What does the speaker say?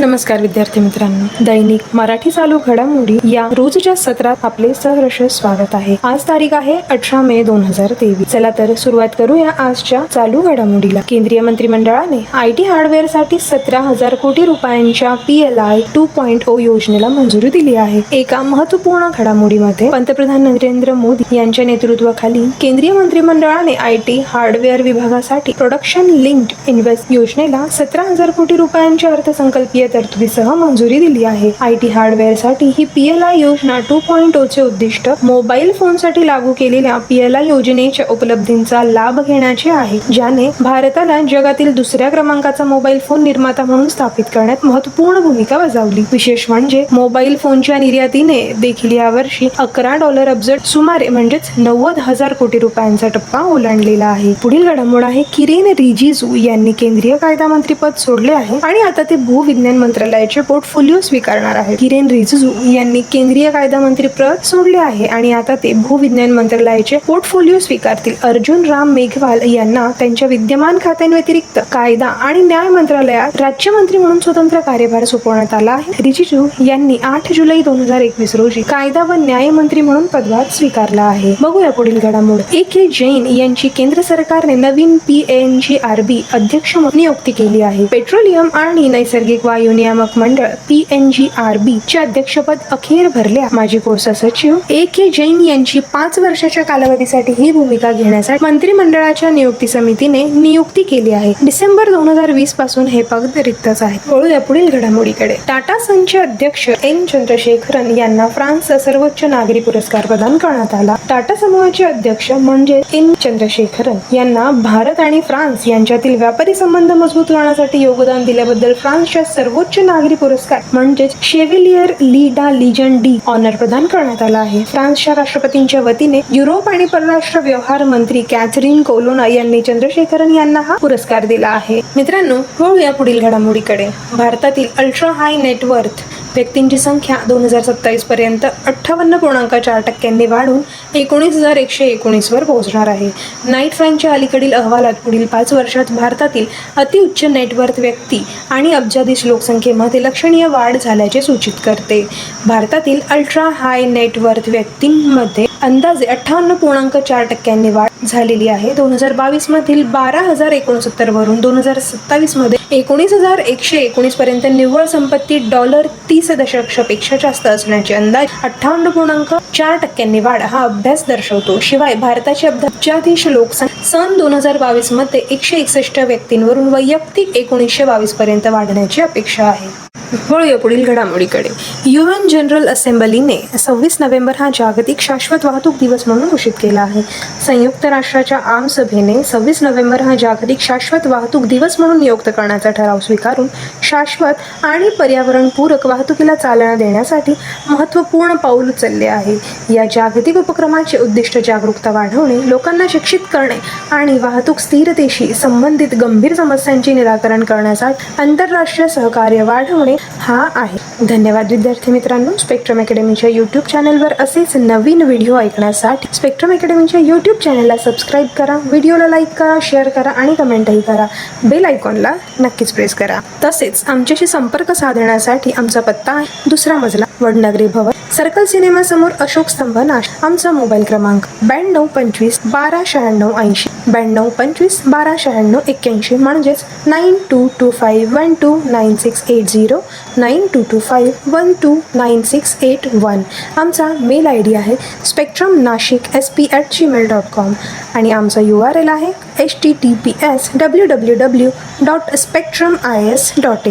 नमस्कार विद्यार्थी मित्रांनो. दैनिक मराठी चालू घडामोडी या रोजच्या सत्रात आपले सहर्ष स्वागत आहे. आज तारीख आहे अठरा मे दोन हजार तेवीस. चला तर सुरुवात करूया आजच्या चालू घडामोडीला. केंद्रीय मंत्रिमंडळाने आय टी हार्डवेअरसाठी सतरा हजार कोटी रुपयांच्या P L I two point O योजनेला मंजुरी दिली आहे. एका महत्त्वपूर्ण घडामोडीमध्ये पंतप्रधान नरेंद्र मोदी यांच्या नेतृत्वाखाली केंद्रीय मंत्रिमंडळाने आय टी हार्डवेअर विभागासाठी प्रोडक्शन लिंक्ड इन्व्हेस्ट योजनेला सतरा हजार कोटी रुपयांच्या अर्थसंकल्पीय तरतुदीसह मंजुरी दिली आहे. आय टी हार्डवेअरसाठी ही पी एल आय योजना टू पॉईंट oh चे उद्दिष्ट मोबाईल फोनसाठी लागू केलेल्या पी एल आय योजनेच्या उपलब्धींचा लाभ घेण्याचे आहे ज्याने भारताला जगातील दुसऱ्या क्रमांकाचा मोबाईल फोन निर्माता म्हणून स्थापित करण्यात महत्त्वपूर्ण भूमिका बजावली. विशेष म्हणजे मोबाईल फोनच्या निर्यातीने देखील यावर्षी अकरा डॉलर अब्ज सुमारे म्हणजेच नव्वद हजार कोटी रुपयांचा टप्पा ओलांडलेला आहे. पुढील घडामोड आहे किरेन रिजिजू यांनी केंद्रीय कायदा मंत्री पद सोडले आहे आणि आता ते भूविज्ञान मंत्रालयाचे पोर्टफोलिओ स्वीकारणार आहेत. किरेन रिजिजू यांनी केंद्रीय कायदा मंत्री प्रद सोडले आहे आणि आता ते भूविज्ञान मंत्रालयाचे पोर्टफोलिओ स्वीकारतील. अर्जुन राम मेघवाल यांना त्यांच्या विद्यमान खात्यांव्यतिरिक्त कायदा आणि न्याय मंत्रालयात राज्यमंत्री म्हणून स्वतंत्र कार्यभार सोपवण्यात आला आहे. रिजिजू यांनी आठ जुलै दोन हजार एकवीस रोजी कायदा व न्याय मंत्री म्हणून पदभार स्वीकारला आहे. बघूया पुढील घडामोड. ए के जैन यांची केंद्र सरकारने नवीन P N G R B अध्यक्ष म्हणून नियुक्ती केली आहे. पेट्रोलियम आणि नैसर्गिक वायू नियामक मंडळ P N G R B चे अध्यक्षपद अखेर भरले माजी कोळसा सचिव ए के जैन यांची पाच वर्षाच्या कालावधीसाठी ही भूमिका घेण्यासाठी मंत्रिमंडळाच्या नियुक्ती समितीने नियुक्ती केली आहे. डिसेंबर दोन हजार वीसपासून हे पद रिक्तच आहे. वळूया पुढील घडामोडीकडे. टाटा संचे अध्यक्ष एन चंद्रशेखरन यांना फ्रान्सचा सर्वोच्च नागरी पुरस्कार प्रदान करण्यात आला. टाटा समूहाचे अध्यक्ष म्हणजे एन चंद्रशेखरन यांना भारत आणि फ्रान्स यांच्यातील व्यापारी संबंध मजबूत करण्यासाठी योगदान दिल्याबद्दल फ्रान्सच्या सर्व सर्वोच्च नागरी पुरस्कार म्हणजेच शेव्हिलियर लीडा लिजन डी ऑनर प्रदान करण्यात आला आहे. फ्रान्सच्या राष्ट्रपतींच्या वतीने युरोप आणि परराष्ट्र व्यवहार मंत्री कॅथरीन कोलोना यांनी चंद्रशेखरन यांना हा पुरस्कार दिला आहे. मित्रांनो वळूया पुढील घडामोडीकडे. भारतातील अल्ट्रा हाय नेटवर्थ व्यक्तींची संख्या दोन हजार सत्तावीस पर्यंत अठ्ठावन्न पूर्णांक चार टक्क्यांनी वाढून एकोणीस हजार एकशे एकोणीसवर पोहोचणार आहे. नाईट फ्रँकच्या अलीकडील अहवालात पुढील पाच वर्षात भारतातील अतिउच्च नेटवर्थ व्यक्ती आणि अब्जाधीश लोकसंख्येमध्ये लक्षणीय वाढ झाल्याचे सूचित करते. भारतातील अल्ट्रा हाय नेटवर्थ व्यक्तींमध्ये अंदाजे अठ्ठावन्न पूर्णांक चार टक्क्यांनी वाढ झालेली आहे. दोन हजार बावीस मधील बारा हजार एकोणसत्तर वरून दोन हजार सत्तावीसमध्ये एकोणीस हजार एकशे एकोणीस पर्यंत निव्वळ संपत्ती डॉलर तीस तीस दशलक्षपेक्षा जास्त असण्याचे अंदाज अठ्ठावन्न पूर्णांक चार टक्क्यांनी वाढ हा अभ्यास दर्शवतो. शिवाय भारताची अब्जाधीश लोकसंख्या सन दोन हजार बावीसमध्ये एकशे एकसष्ट व्यक्तींवरून वैयक्तिक एकोणीसशे बावीस पर्यंत वाढण्याची अपेक्षा आहे. वळूया पुढील घडामोडीकडे. युएन जनरल असेंब्लीने सव्वीस नोव्हेंबर हा जागतिक शाश्वत वाहतूक दिवस म्हणून घोषित केला आहे. संयुक्त राष्ट्राच्या आमसभेने सव्वीस नोव्हेंबर हा जागतिक शाश्वत वाहतूक दिवस म्हणून नियुक्त करण्याचा ठराव स्वीकारून शाश्वत आणि पर्यावरणपूरक वाहतुकीला चालना देण्यासाठी महत्त्वपूर्ण पाऊल उचलले आहे. या जागतिक उपक्रमाचे उद्दिष्ट जागरूकता वाढवणे लोकांना शिक्षित करणे आणि वाहतूक स्थिरतेशी संबंधित गंभीर समस्यांचे निराकरण करण्यासाठी आंतरराष्ट्रीय सहकार्य वाढवणे हा आहे. धन्यवाद विद्यार्थी मित्रांनो. स्पेक्ट्रम अकॅडमीच्या यूट्यूब चॅनलवर असेच नवीन व्हिडिओ ऐकण्यासाठी स्पेक्ट्रम अकॅडमीच्या यूट्यूब चॅनलला सबस्क्राईब करा व्हिडिओला लाईक करा शेअर करा आणि कमेंटही करा. बेल आयकॉनला नक्कीच प्रेस करा. तसेच आमच्याशी संपर्क साधण्यासाठी आमचा पत्ता आहे दुसरा मजला वडनगरी भवन सर्कल सिनेमा समोर अशोक स्तंभ नाश आमचा मोबाईल क्रमांक ब्याण्णव पंचवीस बारा शहाण्णव ऐंशी ब्याण्णव पंचवीस बारा शहाण्णव एक्क्याऐंशी म्हणजेच nine two two five one two nine six eight zero nine two two five one two nine six eight one. आमचा मेल आय डी आहे spectrum Nashik S P at Gmail dot com आणि आमचा U R L आहे H T T P S W W W dot spectrum I S dot in.